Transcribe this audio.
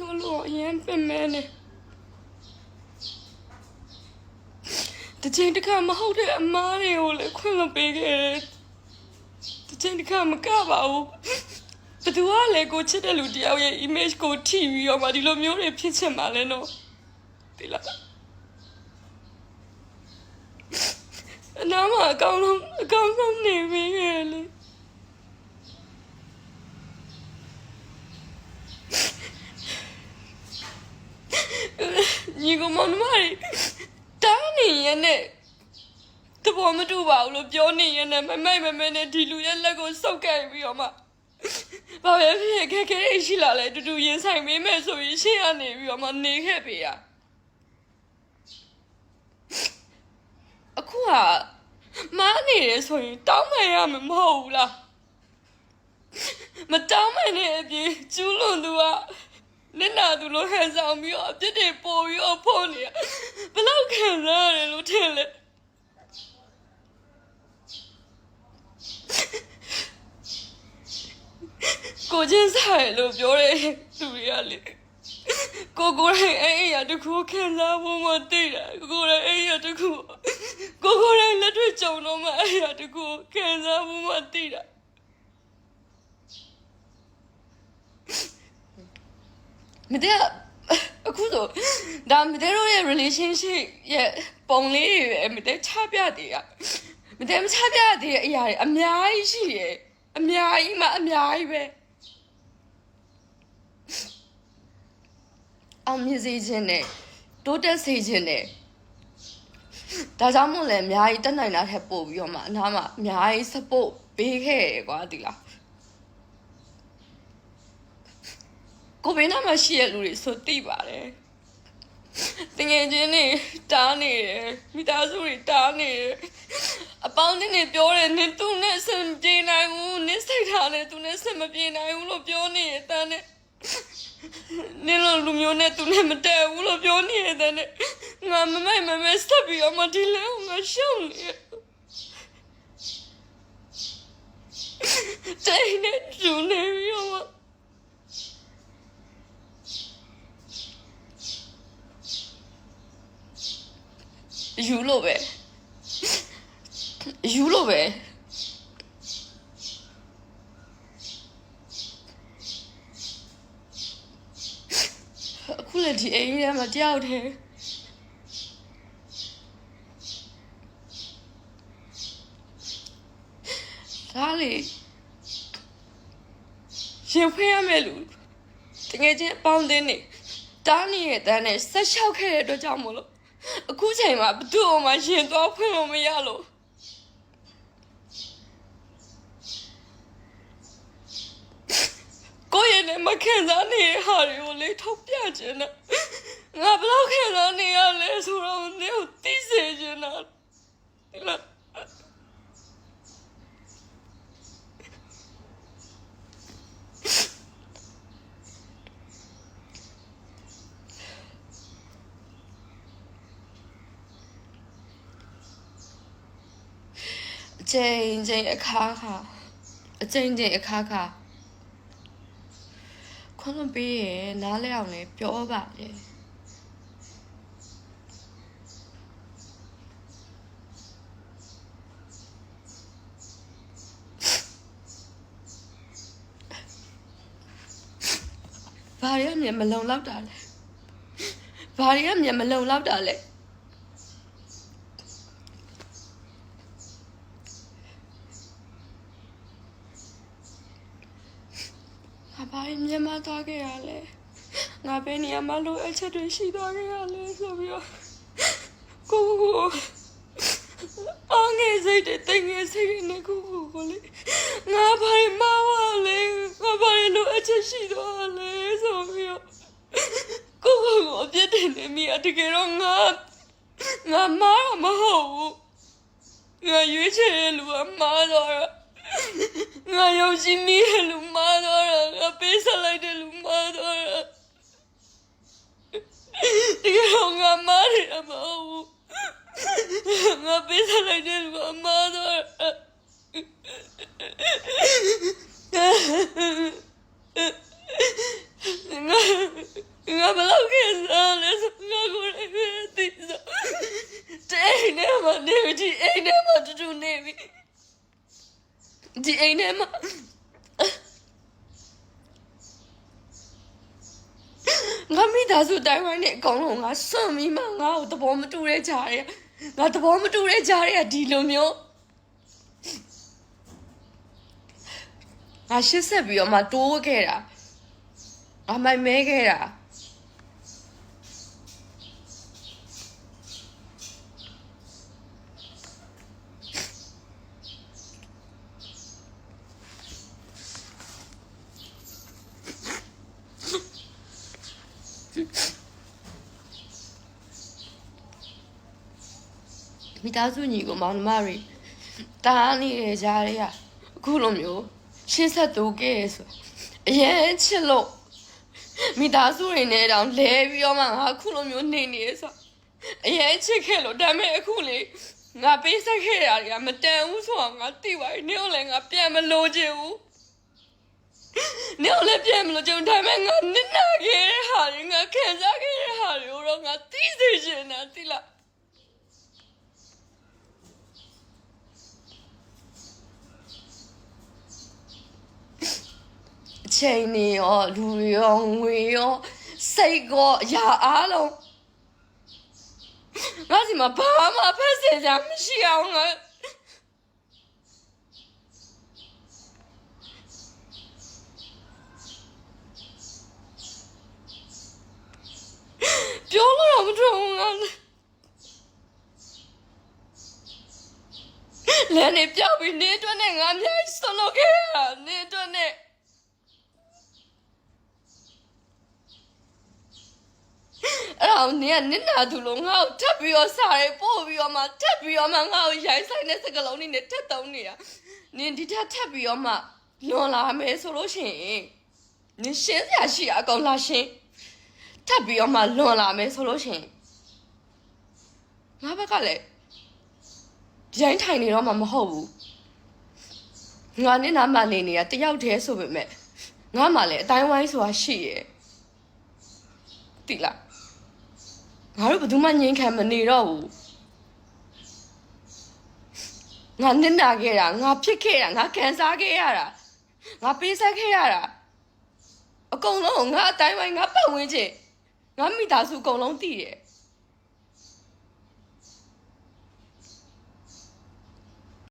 ကလို့အရင်ပင်မဲနေတချင်းတစ်ခါမဟုတ်တဲ့အမားတွေကိုလည်းခွင့်မပေးခဲ့တယ်တချင်းတစ်ခါမကပါဘူးဘသူကလည်းကိုချစ်တဲ့လူတယောက်ရဲ့ image ကိုထိပြီးတော့မှဒီလိုမျိုးတွေဖြစ်ချင်ပါလဲနော်ဒီလားအနာမအကောင်းဆုံးအကောင်းဆုံးနေပြီရဲ့လေ ညီကောင်မောင်နှမတွေတားနေရနဲ့တဘောမတူပါဘူးလို့ပြောနေရနဲ့မမိုက်မမဲနဲ့ဒီလူရဲ့လက်ကိုစုပ်ကိုက်ပြီးတော့မှဘာပဲဖြစ်ခဲ့ခဲ့ရှိလာလဲတူတူရင်ဆိုင်မေးမယ်ဆိုရင်ရှေ့ကနေပြီးတော့မှနေခဲ့ပေးရအခုကမားနေရဆိုရင်တောင်းမှန်ရမှာမဟုတ်ဘူးလားမတောင်းမှန်တဲ့အပြင်ကျူးလွန်သူက လက်နာသူလိုဟန်ဆောင်ပြီးတော့အပြစ်တွေပို့ပြီးတော့ဖုန်းနေရဘယ်လောက်ခံစားရတယ်လို့ထင်လဲကိုချင်းဆိုင်လို့ပြောတဲ့သူတွေကလေကိုကိုယ်တိုင်အဲ့အရာတစ်ခုခံစားဖို့မသိတာကိုယ်တိုင်အဲ့အရာတစ်ခုကိုကိုယ်တိုင်လက်တွေ့ကြုံတော့မှအဲ့အရာတစ်ခုခံစားဖို့မသိတာ မတဲ့အခုဆိုဒါမတဲ့တို့ရဲ့ relationship ရဲ့ပုံလေးတွေပဲမတဲ့ချပြသေးရမတဲ့မချပြသေးတဲ့အရာတွေအများကြီးရှိတယ်အများကြီးမှအများကြီးပဲအောင်မြင်စေခြင်းနဲ့တိုးတက်စေခြင်းနဲ့ဒါကြောင့်မို့လဲအများကြီးတက်နိုင်တာထက်ပို့ပြီးတော့မှအနားမှာအများကြီး support ပေးခဲ့ရကွာဒီလား ကိုဘေးနားမှာရှိရလူတွေဆိုသိပါတယ်တငယ်ချင်းတွေတားနေတယ်မိသားစုတွေတားနေတယ်အပေါင်းအသင်းတွေပြောတယ်နင်သူနဲ့ဆင်မပြေနိုင်ဘူးနင်စိတ်ထားနဲ့သူနဲ့ဆင်မပြေနိုင်ဘူးလို့ပြောနေတယ်တန်းနဲ့နင်လိုလူမျိုးနဲ့သူနဲ့မတည့်ဘူးလို့ပြောနေတယ်တန်းနဲ့ငါမမိုက်မမဲစပ်ပြီးတော့မဒီလဲငါရှုံးနေတယ်တိတ်နဲ့ကျူနေပြီးတော့မှ ယူလို့ပဲယူလို့ပဲအခုလည်းဒီအိမ်ထဲမှာတယောက်တည်းဒါလေရှင်ဖွင့်ရမယ်လူတကယ်ချင်းအပေါင်းအသင်းနေတားနေတဲ့တန်းနဲ့ဆက်လျှောက်ခဲ့တဲ့အတွက်ကြောင့်မို့လို့ အခုချိန်မှာဘသူ့အမရှင်သွားဖွင့်လို့မရလို့ကိုယ့်ရဲ့နဲ့မခံစားနေတဲ့ဟာတွေကိုလေထုတ်ပြခြင်းနဲ့ငါဘယ်လောက်ခံစားနေရလဲဆိုတော့နေကိုသိစေခြင်းနဲ့ဒီလားအ ချိန်ချင်းအခါခါအချိန်ချင်းအခါခါခွင့်လွှတ်ပေးရနားလဲအောင်လေပြောပါလေဘာရမြင်မလုံလောက်တာလဲဘာရမြင်မလုံလောက်တာလဲ ငါဘာရင်မြန်မာသွားခဲ့ရလဲငါဘယ်နေရာမှာလိုအပ်ချက်တွေရှိသွားခဲ့ရလဲဆိုပြီးတော့ကိုကိုကိုအောင်ငယ်စိတ်တွေတင်ငယ်စိတ်တွေနဲ့ကိုကိုကိုလေငါဘာရင်မဝလဲငါဘာရင်လိုအပ်ချက်ရှိသွားလဲဆိုပြီးတော့ကိုကိုကိုအပြစ်တင်နေမိအတကယ်တော့ငါငါမားတော့မဟုတ်ဘူးငါရွေးချယ်တဲ့လူကမားတော့တာငါယုံကြည်မိတဲ့လူမာတော့တာငါ ပေးဆက်လိုက်တဲ့လူမတော်ရတကယ်တော့ငါမရအမဟုတ်ငါပေးဆက်လိုက်တဲ့လူအမတော်ငါငါဘလောက်ခဲ့စားလဲဆိုငါကိုလည်းပဲသိစားတဲ့နေမှာနေဒီအိမ်ထဲမှာတူတူနေပြီဒီအိမ်ထဲမှာ ငါမိသားစုတိုင်းဝိုင်းနဲ့အကောင်လုံးငါစွန့်ပြီးမှငါ့ကိုသဘောမတူတဲ့ကြားရဲငါသဘောမတူတဲ့ကြားရဲဒီလိုမျိုးငါရှစ်ဆက်ပြီးတော့မှတိုးခဲ့တာငါမိုက်မဲခဲ့တာ သားစုညီကိုမောင်နှမတွေတားနေတဲ့ကြားရဲအခုလိုမျိုးရှစ်ဆက်တိုးခဲ့ရဆိုအရင်ချစ်လို့မိသားစုတွေနဲ့တောင်လဲပြီးတော့မှငါအခုလိုမျိုးနေနေရဆိုအရင်ချစ်ခဲ့လို့ဒါပေမဲ့အခုလေငါပေးဆက်ခဲ့တာတွေကမတန်ဘူးဆိုတော့ငါတိပါနေကိုလည်းငါပြန်မလို့ချင်ဘူးနေကိုလည်းပြန်မလို့ချင်ဘူးဒါပေမဲ့ငါနစ်နာခဲ့တဲ့ဟာတွေငါခံစားခဲ့တဲ့ဟာတွေကိုတော့ငါသိစေချင်တာတိလား ချိန်နေရောလူတွေရောငွေရောစိတ်ကောအရာအားလုံးငါစီမှာဘာမှဖက်စင်စရာမရှိအောင်ငါပြောလို့တော့မထုံးငါလည်းနေပြောက်ပြီးနေအတွက်နဲ့ငါအများကြီးဆွလို့ခဲ့ရနေအတွက်နဲ့ အဲ့တော့နင်ကနင့်နာသူလို့ငါ့ကိုထပ်ပြီးတော့စားရဲပို့ပြီးတော့မှထပ်ပြီးတော့မှငါ့ကိုရိုင်းဆိုင်တဲ့စကလုံးလေးနဲ့ထပ်တုံးနေတာနင်ဒီထက်ထပ်ပြီးတော့မှလွန်လာမယ်ဆိုလို့ရှိရင်နင်ရှင်းစရာရှိတာအကုန်လာရှင်းထပ်ပြီးတော့မှလွန်လာမယ်ဆိုလို့ရှိရင်ငါဘက်ကလည်းရိုင်းထိုင်နေတော့မှမဟုတ်ဘူးငါနဲ့နာမနေနေတာတယောက်တည်းဆိုပေမဲ့ငါမှလည်းအတိုင်းဝိုင်းဆိုတာရှိရဲ့တိလား ငါတို့ဘယ်သူမှငြိမ်ခံမနေတော့ဘူးငါနစ်နာခဲ့တာငါဖြစ်ခဲ့တာငါခံစားခဲ့ရတာငါပေးဆက်ခဲ့ရတာအကုန်လုံးငါအတိုင်းဝိုင်းငါပတ်ဝန်းကျင်ငါမိသားစုအကုန်လုံးတည်တယ်